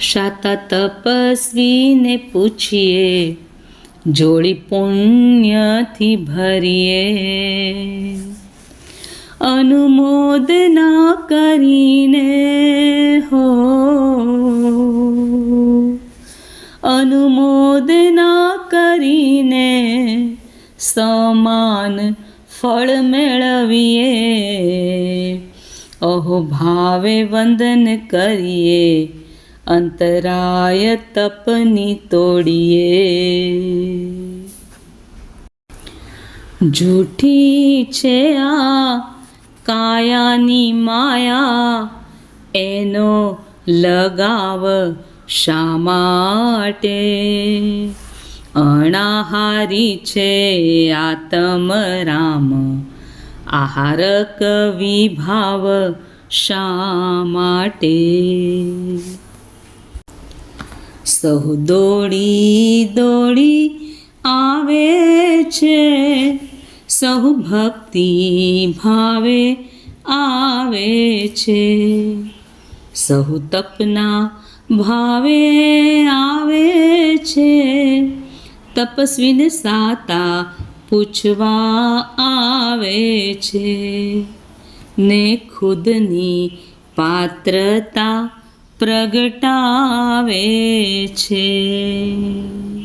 શાતા તપસ્વીને પૂછીએ, જોડી પુણ્યથી ભરીએ. અનુમોદના કરીને હો. અનુમોદના કરીને સમાન ફળ મેળવીએ. અહો ભાવે વંદન કરીએ અંતરાય તપની તોડીએ. જૂઠી છે આ કાયાની માયા, એનો લગાવ શા માટે? અણાહારી છે આતમ રામ આહારક વિભાવ શા માટે? સહુ દોડી દોડી આવે છે. સહુ ભક્તિ ભાવે આવે છે. સહુ તપના ભાવે આવે છે. તપસ્વીને સાતા પૂછવા આવે છે. ને ખુદની પાત્રતા પ્રગટાવે છે.